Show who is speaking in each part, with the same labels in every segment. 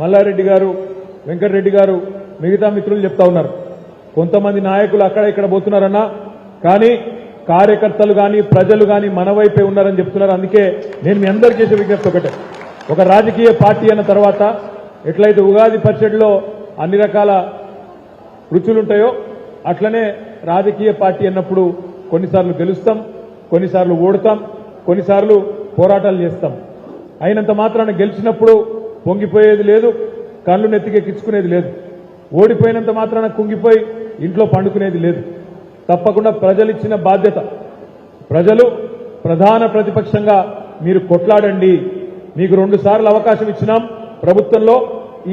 Speaker 1: మల్లారెడ్డి గారు వెంకటరెడ్డి గారు మిగతా మిత్రులు చెప్తా ఉన్నారు. కొంతమంది నాయకులు అక్కడ ఇక్కడ పోతున్నారన్నా కానీ కార్యకర్తలు కానీ ప్రజలు కానీ మన వైపే ఉన్నారని చెప్తున్నారు. అందుకే నేను మీ అందరికీ చేసే విజ్ఞప్తి ఒకటే. ఒక రాజకీయ పార్టీ అన్న తర్వాత ఎట్లయితే ఉగాది పచ్చడిలో అన్ని రకాల రుచులుంటాయో అట్లనే రాజకీయ పార్టీ అన్నప్పుడు కొన్నిసార్లు గెలుస్తాం కొన్నిసార్లు ఓడుతాం కొన్నిసార్లు పోరాటాలు చేస్తాం. అయినంత మాత్రాన గెలిచినప్పుడు పొంగిపోయేది లేదు కళ్ళు నెత్తికెక్కించుకునేది లేదు. ఓడిపోయినంత మాత్రాన కుంగిపోయి ఇంట్లో పండుకునేది లేదు. తప్పకుండా ప్రజలు ఇచ్చిన బాధ్యత. ప్రజలు ప్రధాన ప్రతిపక్షంగా మీరు కొట్లాడండి. మీకు రెండు సార్లు అవకాశం ఇచ్చినాం. ప్రభుత్వంలో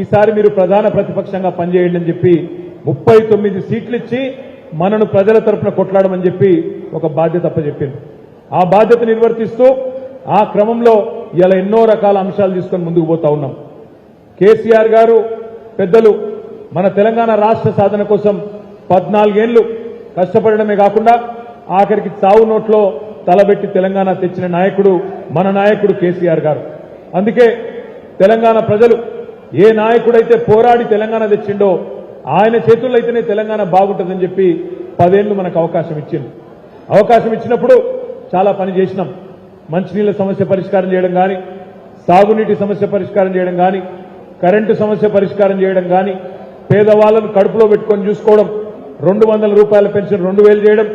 Speaker 1: ఈసారి మీరు ప్రధాన ప్రతిపక్షంగా పనిచేయండి అని చెప్పి ముప్పై తొమ్మిది సీట్లు ఇచ్చి మనను ప్రజల తరపున కొట్లాడమని చెప్పి ఒక బాధ్యత అప్పచెప్పింది ఆ బాధ్యత నిర్వర్తిస్తూ ఆ క్రమంలో ఇలా ఎన్నో రకాల అంశాలు తీసుకొని ముందుకు పోతా ఉన్నాం. కేసీఆర్ గారు పెద్దలు మన తెలంగాణ రాష్ట్ర సాధన కోసం పద్నాలుగేళ్ళు కష్టపడడమే కాకుండా ఆఖరికి చావు నోట్లో తలబెట్టి తెలంగాణ తెచ్చిన నాయకుడు మన నాయకుడు కేసీఆర్ గారు. అందుకే తెలంగాణ ప్రజలు ఏ నాయకుడైతే పోరాడి తెలంగాణ తెచ్చిండో ఆయన చేతుల్లో అయితేనే తెలంగాణ బాగుంటుందని చెప్పి పదేళ్ళు మనకు అవకాశం ఇచ్చింది అవకాశం ఇచ్చినప్పుడు చాలా పని చేసినాం. మంచినీళ్ళ సమస్య పరిష్కారం చేయడం కానీ సాగునీటి సమస్య పరిష్కారం చేయడం కానీ కరెంటు సమస్య పరిష్కారం చేయడం కానీ పేదవాళ్ళను కడుపులో పెట్టుకొని చూసుకోవడం రెండు వందల రూపాయల పెన్షన్ రెండు వేలు చేయడం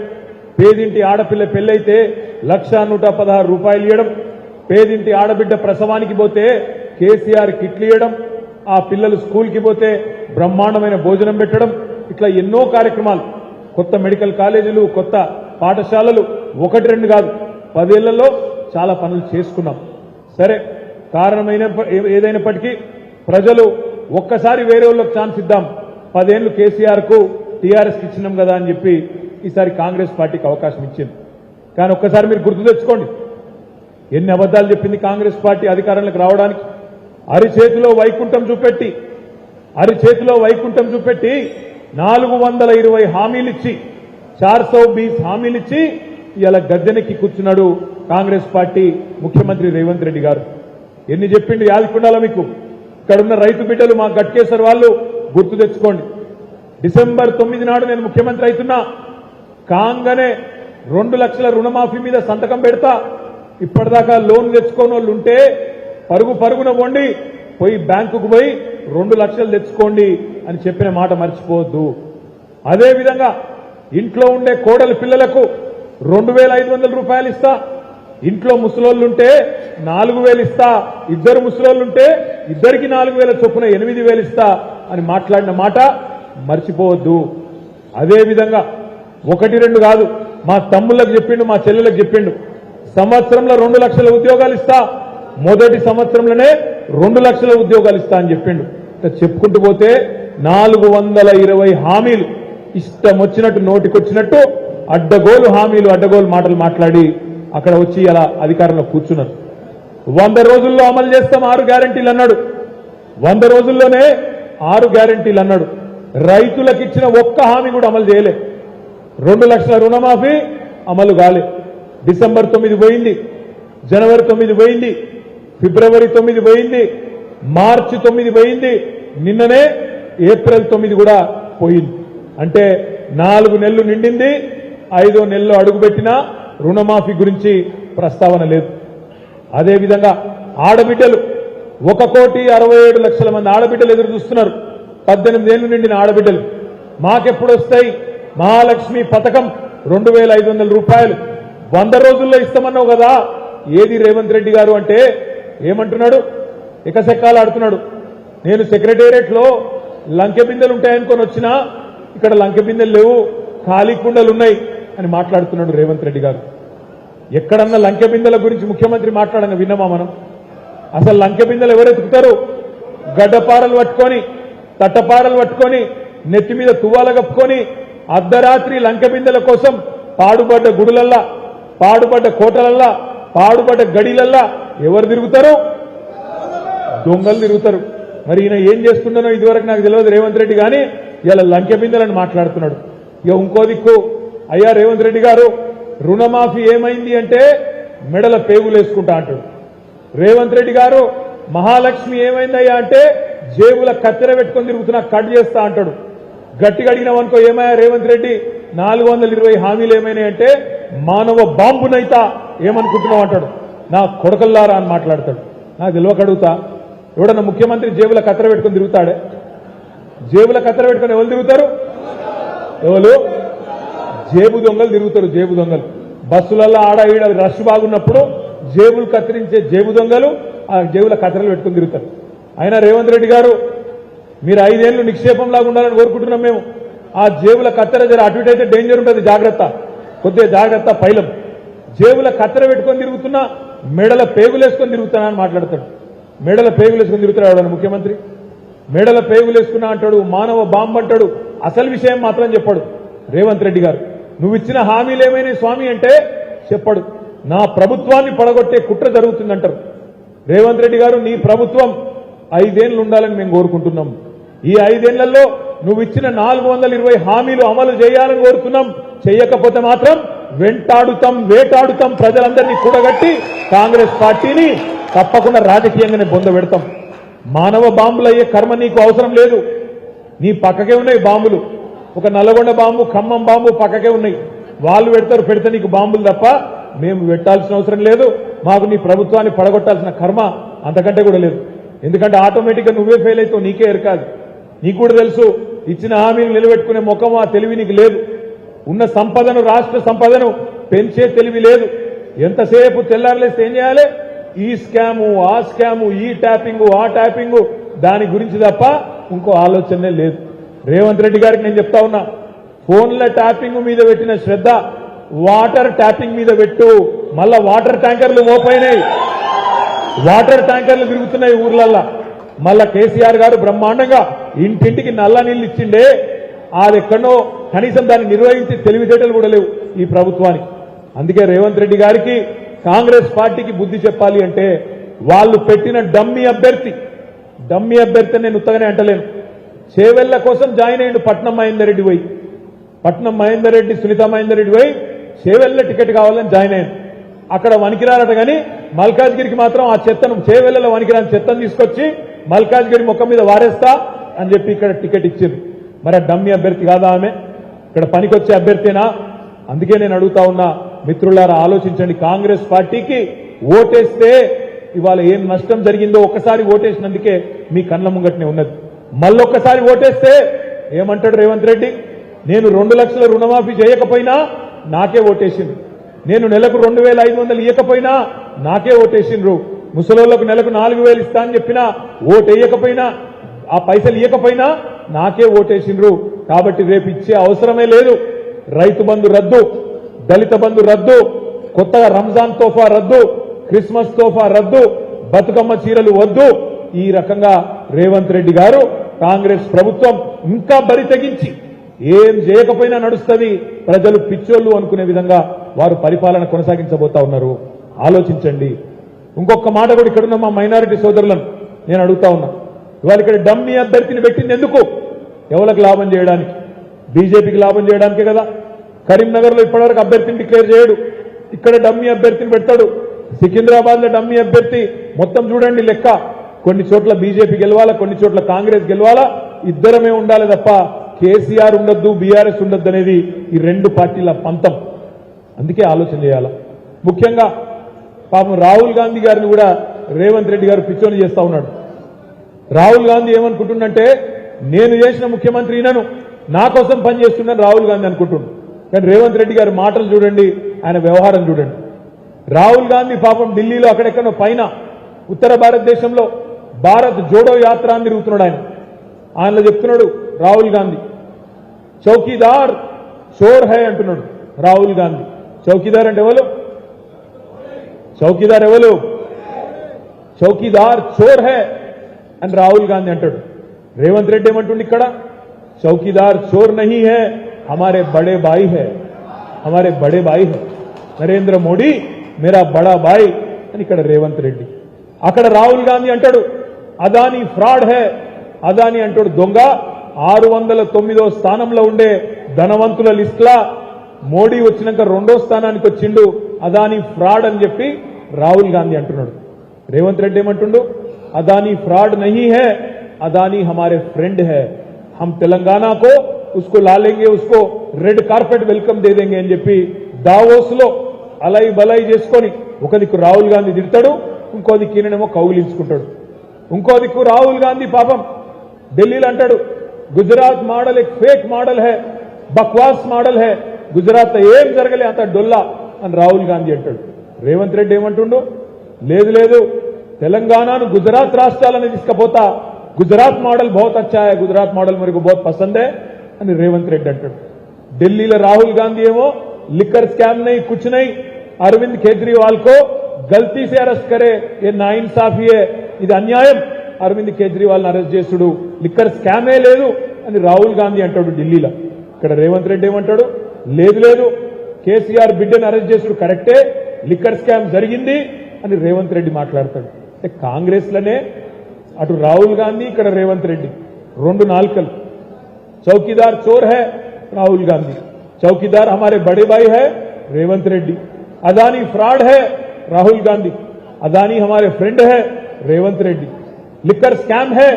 Speaker 1: పేదింటి ఆడపిల్ల పెళ్ళైతే లక్ష నూట పదహారు రూపాయలు ఇవ్వడం పేదింటి ఆడబిడ్డ ప్రసవానికి పోతే కేసీఆర్ కిట్లు ఇవ్వడం ఆ పిల్లలు స్కూల్కి పోతే బ్రహ్మాండమైన భోజనం పెట్టడం ఇట్లా ఎన్నో కార్యక్రమాలు. కొత్త మెడికల్ కాలేజీలు కొత్త పాఠశాలలు ఒకటి రెండు కాదు పదేళ్ళలో చాలా పనులు చేసుకున్నాం. సరే కారణమైన ఏదైనప్పటికీ ప్రజలు ఒక్కసారి వేరే వాళ్ళకి ఛాన్స్ ఇద్దాం. పదేళ్ళు కేసీఆర్కు టీఆర్ఎస్ ఇచ్చినాం కదా అని చెప్పి ఈసారి కాంగ్రెస్ పార్టీకి అవకాశం ఇచ్చింది. కానీ ఒక్కసారి మీరు గుర్తు తెచ్చుకోండి. ఎన్ని అబద్దాలు చెప్పింది కాంగ్రెస్ పార్టీ అధికారంలోకి రావడానికి? అరిచేతిలో వైకుంఠం చూపెట్టి అరిచేతిలో వైకుంఠం చూపెట్టి నాలుగు వందల ఇరవై హామీలిచ్చి చార్ సో బీస్ హామీలిచ్చి ఇలా గద్దెనెక్కి కూర్చున్నాడు కాంగ్రెస్ పార్టీ ముఖ్యమంత్రి రేవంత్ రెడ్డి గారు. ఎన్ని చెప్పిండు యాదకుండాల మీకు? అక్కడున్న రైతు బిడ్డలు మా గట్కేశ్వర్ వాళ్ళు గుర్తు తెచ్చుకోండి. డిసెంబర్ తొమ్మిది నాడు నేను ముఖ్యమంత్రి అవుతున్నా. కాంగనే రెండు లక్షల రుణమాఫీ మీద సంతకం పెడతా. ఇప్పటిదాకా లోన్ తెచ్చుకోని వాళ్ళు ఉంటే పరుగు పరుగున పోండి. పోయి బ్యాంకుకు పోయి రెండు లక్షలు తెచ్చుకోండి అని చెప్పిన మాట మర్చిపోవద్దు. అదేవిధంగా ఇంట్లో ఉండే కోడలి పిల్లలకు రెండు వేల ఐదు వందల రూపాయలు ఇస్తా. ఇంట్లో ముసలోళ్ళుంటే నాలుగు వేలు ఇస్తా ఇద్దరు ముసలోళ్ళుంటే ఇద్దరికి నాలుగు వేల చొప్పున ఎనిమిది వేలు ఇస్తా అని మాట్లాడిన మాట మర్చిపోవద్దు. అదేవిధంగా ఒకటి రెండు కాదు మా తమ్ముళ్ళకి చెప్పిండు మా చెల్లెలకు చెప్పిండు. సంవత్సరంలో రెండు లక్షల ఉద్యోగాలు ఇస్తా మొదటి సంవత్సరంలోనే రెండు లక్షల ఉద్యోగాలు ఇస్తా అని చెప్పిండు. చెప్పుకుంటూ పోతే నాలుగు వందల ఇరవై హామీలు ఇష్టం వచ్చినట్టు నోటికొచ్చినట్టు అడ్డగోలు హామీలు అడ్డగోలు మాటలు మాట్లాడి అక్కడ వచ్చి అలా అధికారంలో కూర్చున్నారు. వంద రోజుల్లో అమలు చేస్తాం ఆరు గ్యారంటీలు అన్నాడు. వంద రోజుల్లోనే ఆరు గ్యారంటీలు అన్నాడు. రైతులకు ఇచ్చిన ఒక్క హామీ కూడా అమలు చేయలే. రెండు లక్షల రుణమాఫీ అమలు కాలే. డిసెంబర్ తొమ్మిది పోయింది జనవరి తొమ్మిది పోయింది ఫిబ్రవరి తొమ్మిది పోయింది మార్చి తొమ్మిది పోయింది నిన్ననే ఏప్రిల్ తొమ్మిది కూడా పోయింది. అంటే నాలుగు నెలలు నిండింది ఐదో నెలలో అడుగుపెట్టినా రుణమాఫీ గురించి ప్రస్తావన లేదు. అదేవిధంగా ఆడబిడ్డలు ఒక కోటి అరవై ఏడు లక్షల మంది ఆడబిడ్డలు ఎదురు చూస్తున్నారు. పద్దెనిమిది ఏళ్ళు నిండిన ఆడబిడ్డలు. మాకెప్పుడు వస్తాయి? మహాలక్ష్మి పథకం రెండు వేల ఐదు వందల రూపాయలు. వంద రోజుల్లో ఇస్తామన్నావు కదా? ఏది రేవంత్ రెడ్డి గారు అంటే ఏమంటున్నాడు? ఎకసెక్కాలు ఆడుతున్నాడు. నేను సెక్రటేరియట్లో లంకె బిందెలు ఉంటాయనుకొని వచ్చినా ఇక్కడ లంకె బిందెలు లేవు ఖాళీ కుండలు ఉన్నాయి అని మాట్లాడుతున్నాడు రేవంత్ రెడ్డి గారు. ఎక్కడన్నా లంకె బిందెల గురించి ముఖ్యమంత్రి మాట్లాడంగా విన్నామా మనం? అసలు లంకె బిందెలు ఎవరు గడ్డపారలు పట్టుకొని తట్టపారలు పట్టుకొని నెత్తి మీద తువ్వాల కప్పుకొని అర్ధరాత్రి లంకె బిందెల కోసం పాడుపడ్డ గుడులల్లా పాడుపడ్డ కోటలల్లా పాడుపడ్డ గడిలల్లా ఎవరు తిరుగుతారు? దొంగలు తిరుగుతారు. మరి ఈయన ఏం చేస్తున్నానో ఇదివరకు నాకు తెలియదు రేవంత్ రెడ్డి కానీ ఇలా లంకెబిందెలని మాట్లాడుతున్నాడు. ఇక ఇంకో దిక్కు అయ్యా రేవంత్ రెడ్డి గారు రుణమాఫీ ఏమైంది అంటే మెడల పేగులేసుకుంటా అంటాడు. రేవంత్ రెడ్డి గారు మహాలక్ష్మి ఏమైందయ్యా అంటే జేబుల కత్తెర పెట్టుకొని తిరుగుతున్నా కట్ చేస్తా అంటాడు. గట్టిగా అడిగినామనుకో ఏమయ్యా రేవంత్ రెడ్డి నాలుగు వందల ఇరవై హామీలు ఏమైనాయంటే మానవ బాంబునైతా ఏమనుకుంటున్నావు అంటాడు. నా కొడకల్లారా అని మాట్లాడతాడు. నాకు తెలియక అడుగుతా ఎవడన్నా ముఖ్యమంత్రి జేబుల కత్తెర పెట్టుకొని తిరుగుతాడే? జేబుల కత్తెర పెట్టుకొని ఎవరు తిరుగుతారు? ఎవరు? జేబు దొంగలు తిరుగుతారు జేబు దొంగలు. బస్సులలో ఆడ ఈడ రష్ బాగున్నప్పుడు జేబులు కత్తిరించే జేబు దొంగలు ఆ జేబుల కత్తెరలు పెట్టుకుని తిరుగుతారు. అయినా రేవంత్ రెడ్డి గారు మీరు ఐదేళ్ళు నిక్షేపంలాగా ఉండాలని కోరుకుంటున్నాం మేము. ఆ జేబుల కత్తెర జర అటు ఇటు అయితే డేంజర్ ఉంటుంది జాగ్రత్త. కొద్దిగా జాగ్రత్త పైలం. జేబుల కత్తెర పెట్టుకొని తిరుగుతున్నా మెడల పేగులేసుకొని తిరుగుతున్నా అని మాట్లాడతాడు. మెడల పేగులేసుకొని తిరుగుతున్నాడు ముఖ్యమంత్రి? మెడల పేగులేసుకున్నా అంటాడు మానవ బాంబు అంటాడు. అసలు విషయం మాత్రం చెప్పాడు రేవంత్ రెడ్డి గారు. నువ్వు ఇచ్చిన హామీలు ఏమైనా స్వామి అంటే చెప్పడు. నా ప్రభుత్వాన్ని పడగొట్టే కుట్ర జరుగుతుందంటారు. రేవంత్ రెడ్డి గారు నీ ప్రభుత్వం ఐదేళ్ళు ఉండాలని మేము కోరుకుంటున్నాం. ఈ ఐదేళ్ళలో నువ్వు ఇచ్చిన నాలుగు వందల ఇరవై హామీలు అమలు చేయాలని కోరుతున్నాం. చేయకపోతే మాత్రం వెంటాడుతాం వేటాడుతాం ప్రజలందరినీ కూడగట్టి కాంగ్రెస్ పార్టీని తప్పకుండా రాజకీయంగానే బొందబెడతాం మానవ బాంబులు అయ్యే కర్మ నీకు అవసరం లేదు. నీ పక్కకే ఉన్నాయి బాంబులు. ఒక నల్లగొండ బాంబు ఖమ్మం బాంబు పక్కకే ఉన్నాయి. వాళ్ళు పెడతారు పెడితే నీకు బాంబులు తప్ప మేము పెట్టాల్సిన అవసరం లేదు. మాకు నీ ప్రభుత్వాన్ని పడగొట్టాల్సిన కర్మ అంతకంటే కూడా లేదు. ఎందుకంటే ఆటోమేటిక్గా నువ్వే ఫెయిల్ అవుతావు నీకే ఎరకాదు నీకు కూడా తెలుసు ఇచ్చిన హామీని నిలబెట్టుకునే ముఖం ఆ తెలివి నీకు లేదు. ఉన్న సంపదను రాష్ట్ర సంపదను పెంచే తెలివి లేదు. ఎంతసేపు తెల్లారలేస్తే ఏం చేయాలి? ఈ స్కాము ఆ స్కాము ఈ ట్యాపింగ్ ఆ ట్యాపింగ్ దాని గురించి తప్ప ఇంకో ఆలోచనే లేదు. రేవంత్ రెడ్డి గారికి నేను చెప్తా ఉన్నా ఫోన్ల ట్యాపింగ్ మీద పెట్టిన శ్రద్ధ వాటర్ ట్యాపింగ్ మీద పెట్టు మళ్ళా వాటర్ ట్యాంకర్లు మోపైనాయి. వాటర్ ట్యాంకర్లు తిరుగుతున్నాయి ఊర్లల్లా. మళ్ళా కేసీఆర్ గారు బ్రహ్మాండంగా ఇంటింటికి నల్ల నీళ్ళు ఇచ్చిండే అది ఎక్కడో కనీసం దాన్ని నిర్వహించి తెలివితేటలు కూడా లేవు ఈ ప్రభుత్వానికి. అందుకే రేవంత్ రెడ్డి గారికి కాంగ్రెస్ పార్టీకి బుద్ధి చెప్పాలి అంటే వాళ్ళు పెట్టిన డమ్మీ అభ్యర్థి డమ్మీ అభ్యర్థి నేను ఉత్తగానే అంటలేను. చేవెళ్ళ కోసం జాయిన్ అయ్యిండు పట్నం మహేందర్ రెడ్డి పోయి. పట్నం మహేందర్ రెడ్డి సునీత మహేందర్ రెడ్డి పోయి చేవెళ్ళ టికెట్ కావాలని జాయిన్ అయ్యాను. అక్కడ వనికిరారట కానీ మల్కాజ్గిరికి మాత్రం ఆ చెత్తను చేవెళ్ళలో వనికిరాని చెత్తను తీసుకొచ్చి మల్కాజ్గిరి ముఖం మీద వారేస్తా అని చెప్పి ఇక్కడ టికెట్ ఇచ్చింది. మరి డమ్మి అభ్యర్థి కాదా ఆమె? ఇక్కడ పనికొచ్చే అభ్యర్థినా? అందుకే నేను అడుగుతా ఉన్నా మిత్రులారా ఆలోచించండి. కాంగ్రెస్ పార్టీకి ఓటేస్తే ఇవాళ ఏం నష్టం జరిగిందో ఒక్కసారి ఓటేసినందుకే మీ కళ్ళ ముంగట్నే ఉన్నది. మళ్ళొక్కసారి ఓటేస్తే ఏమంటాడు రేవంత్ రెడ్డి? నేను రెండు లక్షల రుణమాఫీ చేయకపోయినా నాకే ఓటేసింది నేను నెలకు రెండు వేల ఐదు వందలు ఇవ్వకపోయినా నాకే ఓటేసిండ్రు. ముసలోళ్ళకు నెలకు నాలుగు వేలు ఇస్తా అని చెప్పినా ఓటేయకపోయినా ఆ పైసలు ఇవ్వకపోయినా నాకే ఓటేసిండ్రు. కాబట్టి రేపు ఇచ్చే అవసరమే లేదు. రైతు బంధు రద్దు దళిత బంధు రద్దు కొత్తగా రంజాన్ తోఫా రద్దు క్రిస్మస్ తోఫా రద్దు బతుకమ్మ చీరలు వద్దు. ఈ రకంగా రేవంత్ రెడ్డి గారు కాంగ్రెస్ ప్రభుత్వం ఇంకా బరి తెగించి ఏం చేయకపోయినా నడుస్తుంది. ప్రజలు పిచ్చోళ్ళు అనుకునే విధంగా వారు పరిపాలన కొనసాగించబోతా ఉన్నారు. ఆలోచించండి. ఇంకొక మాట కూడా ఇక్కడున్న మా మైనారిటీ సోదరులను నేను అడుగుతా ఉన్నా. ఇవాళ ఇక్కడ డమ్మి అభ్యర్థిని పెట్టింది ఎందుకు? ఎవరికి లాభం చేయడానికి? బీజేపీకి లాభం చేయడానికే కదా. కరీంనగర్లో ఇప్పటివరకు అభ్యర్థిని డిక్లేర్ చేయడు. ఇక్కడ డమ్మి అభ్యర్థిని పెడతాడు. సికింద్రాబాద్లో డమ్మీ అభ్యర్థి మొత్తం చూడండి లెక్క. కొన్ని చోట్ల బీజేపీ గెలవాలా కొన్ని చోట్ల కాంగ్రెస్ గెలవాలా? ఇద్దరమే ఉండాలి తప్ప కేసీఆర్ ఉండొద్దు బీఆర్ఎస్ ఉండొద్దు అనేది ఈ రెండు పార్టీల పంతం. అందుకే ఆలోచన చేయాలా? ముఖ్యంగా పాపం రాహుల్ గాంధీ గారిని కూడా రేవంత్ రెడ్డి గారు పిచ్చోని చేస్తా ఉన్నాడు. రాహుల్ గాంధీ ఏమనుకుంటుండంటే నేను చేసిన ముఖ్యమంత్రి ఈయనను నా కోసం పనిచేస్తున్నాను రాహుల్ గాంధీ అనుకుంటుండు. కానీ రేవంత్ రెడ్డి గారి మాటలు చూడండి ఆయన వ్యవహారం చూడండి. రాహుల్ గాంధీ పాపం ఢిల్లీలో అక్కడెక్కడో పైన ఉత్తర భారతదేశంలో భారత్ జోడో యాత్ర అని తిరుగుతున్నాడు ఆయన. ఆయనలో చెప్తున్నాడు రాహుల్ గాంధీ. చౌకీదార్ చోర్ హై అంటున్నాడు రాహుల్ గాంధీ. చౌకీదార్ అంటే ఎవరు? చౌకీదార్ ఎవరు? చౌకీదార్ చోర్ హై అని రాహుల్ గాంధీ అంటాడు. రేవంత్ రెడ్డి ఏమంటుండి ఇక్కడ? చౌకీదార్ చోర్ నహీ హే హమారే బడే బాయి హే. హమారే బడే బాయి హే. నరేంద్ర మోడీ మేరా బడా బాయ్ అని ఇక్కడ రేవంత్ రెడ్డి. అక్కడ రాహుల్ గాంధీ అంటాడు అదాని ఫ్రాడ్ హే అదాని అంటాడు దొంగ ఆరు వందల తొమ్మిదో స్థానంలో ఉండే ధనవంతుల లిస్ట్లా మోడీ వచ్చినాక రెండో స్థానానికి వచ్చిండు అదాని ఫ్రాడ్ అని చెప్పి రాహుల్ గాంధీ అంటున్నాడు రేవంత్ రెడ్డి ఏమంటుండు అదాని ఫ్రాడ్ నహీ హే अदानी हमारे फ्रेंड है हम तेलंगाना को उसको ला लेंगे उसको రెడ్ కార్పెట్ వెల్కమ్ దే దేంగే అని చెప్పి దావోస్ లో అలై బలై చేసుకొని ఒక దిక్కు రాహుల్ గాంధీ తిడతాడు ఇంకో దిక్కు ఈయననేమో కౌగిలించుకుంటాడు ఇంకో దిక్కు రాహుల్ గాంధీ పాపం. ఢిల్లీలో అంటాడు గుజరాత్ మోడల్ ఎక్ ఫేక్ మోడల్ హే బక్వాస్ మోడల్ హే గుజరాత్ ఏం జరగలే అంత డొల్లా అని రాహుల్ గాంధీ అంటాడు. రేవంత్ రెడ్డి ఏమంటుండు లేదు లేదు తెలంగాణను గుజరాత్ రాష్ట్రాలని తీసుకపోతా గుజరాత్ మోడల్ బహుత్ అచ్చా గుజరాత్ మోడల్ మరికి బహుత్ పసందే అని రేవంత్ రెడ్డి అంటాడు. ఢిల్లీలో రాహుల్ గాంధీ ఏమో లిక్కర్ స్కామ్ నై కుచ్ నై అరవింద్ కేజ్రీవాల్ కో గల్తీ సే అరెస్ట్ కరే ఏ నా ఇన్సాఫీ ఇది అన్యాయం. అరవింద్ కేజ్రీవాల్ని అరెస్ట్ చేసుడు. లిక్కర్ స్కామే లేదు అని రాహుల్ గాంధీ అంటాడు ఢిల్లీలో. ఇక్కడ రేవంత్ రెడ్డి ఏమంటాడు? లేదు లేదు. కేసీఆర్ బిడ్డను అరెస్ట్ చేసుడు కరెక్టే. లిక్కర్ స్కామ్ జరిగింది అని రేవంత్ రెడ్డి మాట్లాడతాడు. అంటే కాంగ్రెస్లోనే అటు రాహుల్ గాంధీ ఇక్కడ రేవంత్ రెడ్డి. రెండు నాలుకలు. చౌకీదార్ చోర్ హై రాహుల్ గాంధీ. చౌకీదార్ హమారే బడే భాయి హై రేవంత్ రెడ్డి. అదానీ ఫ్రాడ్ హే రాహుల్ గాంధీ. అదానీ హమారే ఫ్రెండ్ హే रेवंत रेड्डी लिकर स्कैम है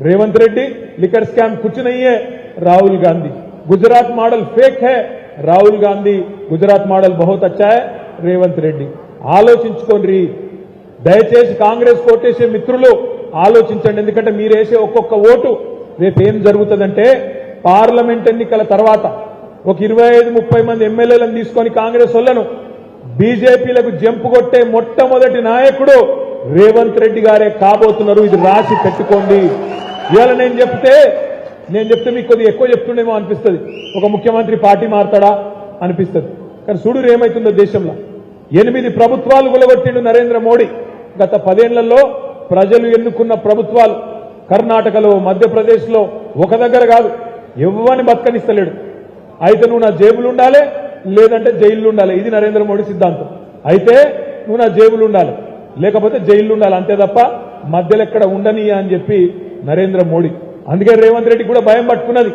Speaker 1: रेवंत रेड्डी लिकर स्कैम कुछ नहीं है राहुल गांधी गुजरात मॉडल फेक है రాహుల్ గాంధీ గుజరాత్ మోడల్ బహుత్ అచ్చా హై రేవంత్ రెడ్డి ఆలోచించుకోండి దయచేసి కాంగ్రెస్ కోటేసే మిత్రులు ఆలోచించండి ఎందుకంటే మీరు వేసే ఒక్కొక్క ఓటు రేపు ఏం జరుగుతుందంటే పార్లమెంట్ ఎన్నికల తర్వాత ఒక ఇరవై ఐదు ముప్పై మంది ఎమ్మెల్యేలను తీసుకొని కాంగ్రెస్ వాళ్ళను బీజేపీలకు జంపు కొట్టే మొట్టమొదటి నాయకుడు రేవంత్ రెడ్డి గారే కాబోతున్నారు. ఇది రాసి పెట్టుకోండి. ఇవాళ నేను చెప్తే నేను చెప్తే మీకు కొద్దిగా ఎక్కువ చెప్తుండేమో అనిపిస్తుంది. ఒక ముఖ్యమంత్రి పార్టీ మారతాడా? అనిపిస్తుంది. కానీ చూడు ఏమైతుందో దేశంలో. ఎనిమిది ప్రభుత్వాలు గులగొట్టిండు నరేంద్ర మోడీ. గత పదేళ్ళలో ప్రజలు ఎన్నుకున్న ప్రభుత్వాలు కర్ణాటకలో మధ్యప్రదేశ్లో ఒక దగ్గర కాదు. ఎవ్వని బతకనిస్తలేడు. అయితే నువ్వు నా జేబులు ఉండాలి లేదంటే జైలు ఉండాలి. ఇది నరేంద్ర మోడీ సిద్ధాంతం. అయితే నువ్వు నా జేబులు ఉండాలి. లేకపోతే జైలు ఉండాలి అంతే తప్ప మధ్యలో ఎక్కడ ఉండని అని చెప్పి నరేంద్ర మోడీ. అందుకే రేవంత్ రెడ్డి కూడా భయం పట్టుకున్నది.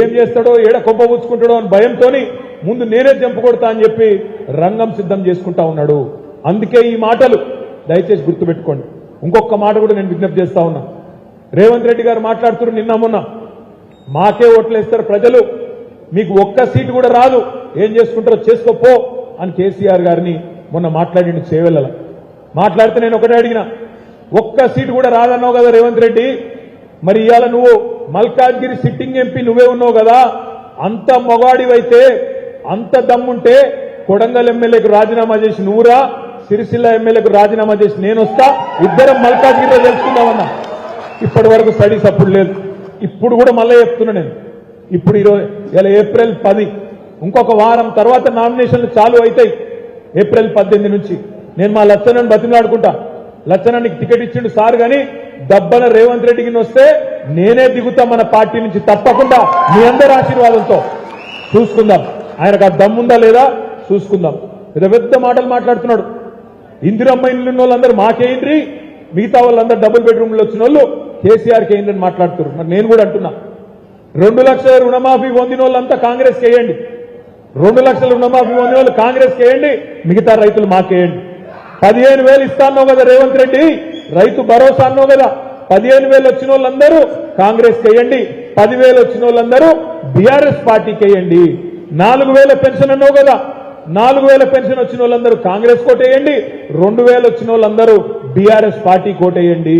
Speaker 1: ఏం చేస్తాడో ఏడ కొప్ప పుచ్చుకుంటాడో అని భయంతోని ముందు నేనే జంపు కొడతా అని చెప్పి రంగం సిద్ధం చేసుకుంటా ఉన్నాడు. అందుకే ఈ మాటలు. దయచేసి గుర్తుపెట్టుకోండి. ఇంకొక మాట కూడా నేను విజ్ఞప్తి చేస్తా ఉన్నా. రేవంత్ రెడ్డి గారు మాట్లాడుతున్నారు నిన్న మొన్న. మాకే ఓట్లేస్తారు ప్రజలు. మీకు ఒక్క సీటు కూడా రాదు. ఏం చేసుకుంటారో చేసుకోపో అని కేసీఆర్ గారిని మొన్న మాట్లాడి చేవెళ్ళల. మాట్లాడితే నేను ఒకటే అడిగిన ఒక్క సీటు కూడా రాదన్నావు కదా రేవంత్ రెడ్డి. మరి ఇవాళ నువ్వు మల్కాజ్గిరి సిట్టింగ్ ఎంపీ నువ్వే ఉన్నావు కదా. అంత మొగాడివైతే అంత దమ్ముంటే కొడంగల్ ఎమ్మెల్యేకు రాజీనామా చేసి నువ్వురా సిరిసిల్ల ఎమ్మెల్యేకు రాజీనామా చేసి నేను వస్తా ఇద్దరం మల్కాజ్గిరిలో తెలుసుకుందామన్నా. ఇప్పటి వరకు స్టడీస్ అప్పుడు లేదు. ఇప్పుడు కూడా మళ్ళీ చెప్తున్నా నేను. ఇప్పుడు ఈరోజు ఇలా ఏప్రిల్ పది ఇంకొక వారం తర్వాత నామినేషన్లు చాలు అవుతాయి ఏప్రిల్ పద్దెనిమిది నుంచి. నేను మా లచ్చనని బతిమలాడుకుంటా. లచ్చనానికి టికెట్ ఇచ్చిండు సార్ గాని దబ్బన రేవంత్ రెడ్డికి వస్తే నేనే దిగుతా మన పార్టీ నుంచి తప్పకుండా మీ అందరి ఆశీర్వాదంతో. చూసుకుందాం. ఆయనకు ఆ దమ్ముందా లేదా? చూసుకుందాం. పెద్ద పెద్ద మాటలు మాట్లాడుతున్నాడు. ఇందిరమ్మ ఇల్లున్న వాళ్ళందరూ మాకేయండ్రి మిగతా వాళ్ళందరూ డబుల్ బెడ్రూమ్లు వచ్చిన వాళ్ళు కేసీఆర్కి అయిందని మాట్లాడుతున్నారు. మరి నేను కూడా అంటున్నా. రెండు లక్షల రుణమాఫీ పొందిన వాళ్ళంతా కాంగ్రెస్ వేయండి. రెండు లక్షల రుణమాఫీ పొందిన వాళ్ళు కాంగ్రెస్ చేయండి మిగతా రైతులు మాకేయండి పదిహేను వేలు ఇస్తాన్నావు కదా రేవంత్ రెడ్డి. రైతు భరోసా అన్నావు కదా. పదిహేను వేలు వచ్చిన వాళ్ళందరూ కాంగ్రెస్ వేయండి. పదివేలు వచ్చిన వాళ్ళందరూ బీఆర్ఎస్ పార్టీకి వేయండి. నాలుగు వేల పెన్షన్ అన్నావు కదా. నాలుగు వేల పెన్షన్ వచ్చిన వాళ్ళందరూ కాంగ్రెస్ కోటేయండి రెండు వేలు వచ్చిన వాళ్ళందరూ బీఆర్ఎస్ పార్టీ కోటేయండి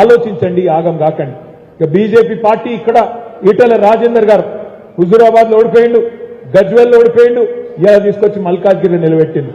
Speaker 1: ఆలోచించండి ఆగం కాకండి. ఇక బీజేపీ పార్టీ ఇక్కడ ఈటల రాజేందర్ గారు హుజూరాబాద్లో ఓడిపోయిండు గజ్వేల్లో ఓడిపోయిండు ఇలా తీసుకొచ్చి మల్కాజ్గిరి నిలబెట్టిండు.